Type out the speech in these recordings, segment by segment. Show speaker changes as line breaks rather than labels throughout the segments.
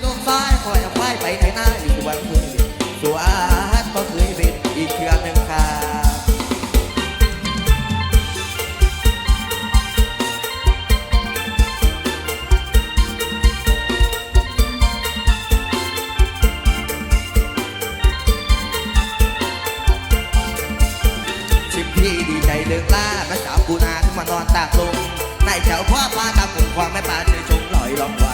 โลมซ้ายคอยเอาป้ายไปในหน้าอีกวันคืนสวอาดก็เคยเป็นอีกเทือนหนึ่งค่ะพี่ดีใจเลิกล่าแม่สาวกูนาที่มานอนตากลมในแถวพ่อป้าตาผมความแม่ป้าเชอชงลอยลอง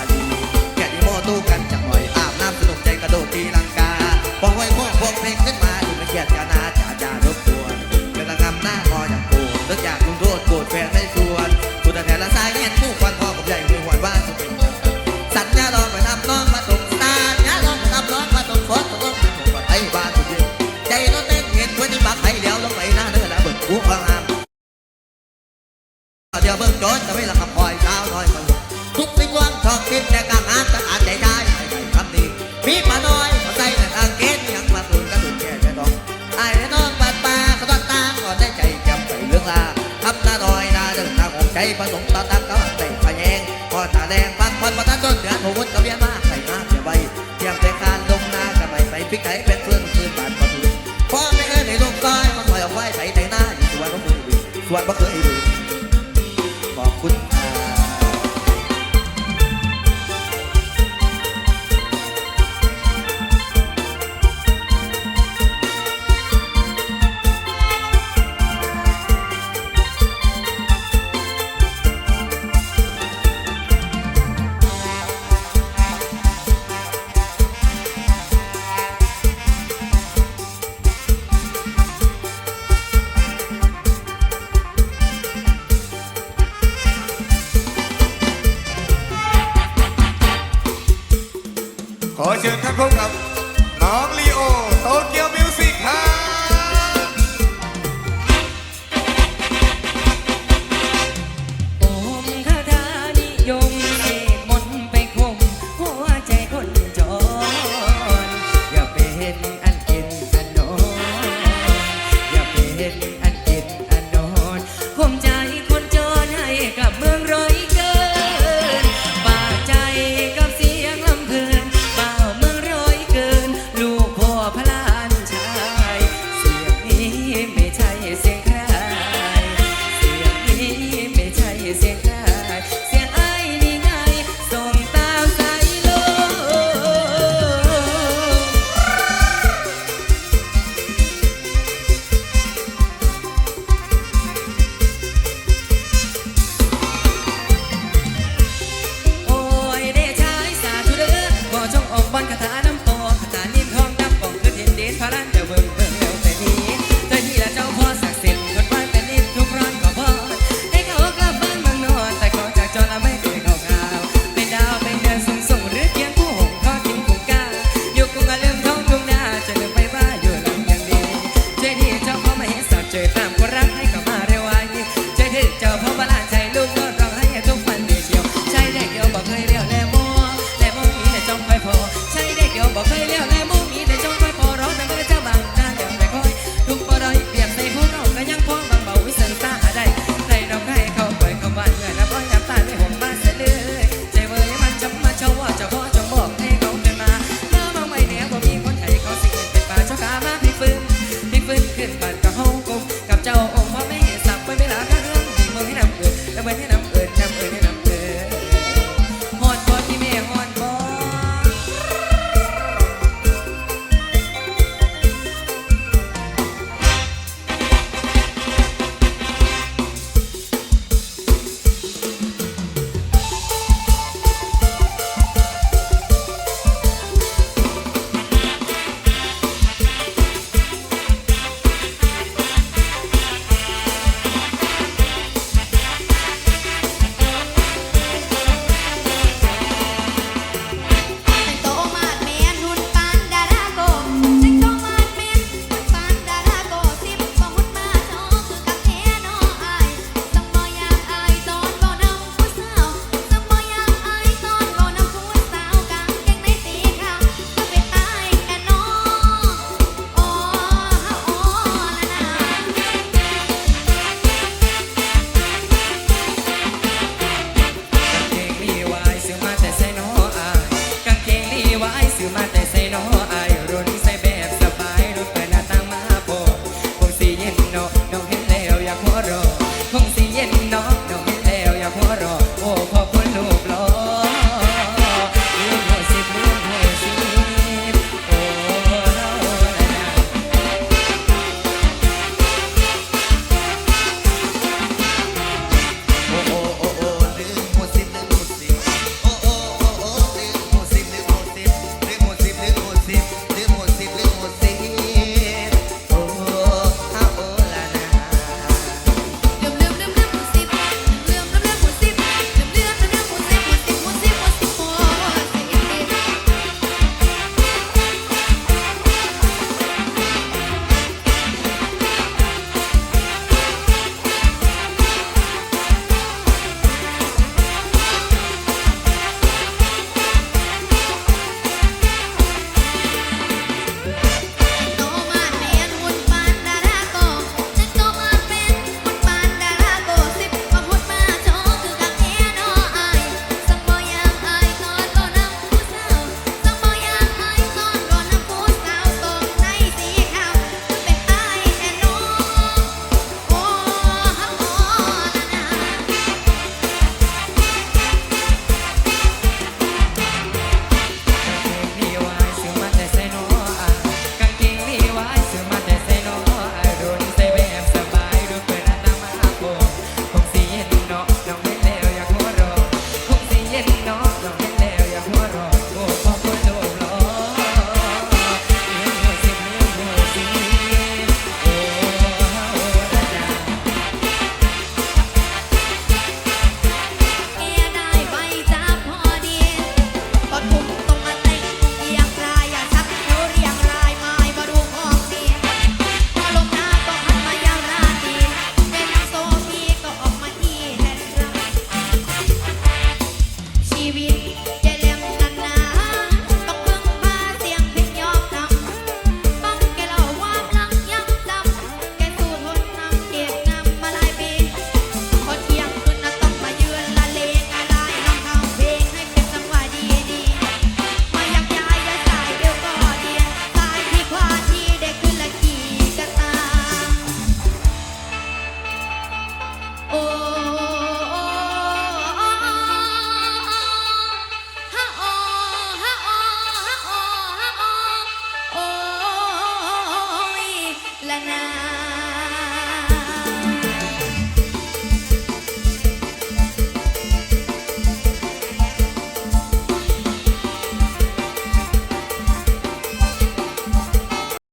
เชิ
ญท่านพบกับน้องลีโอ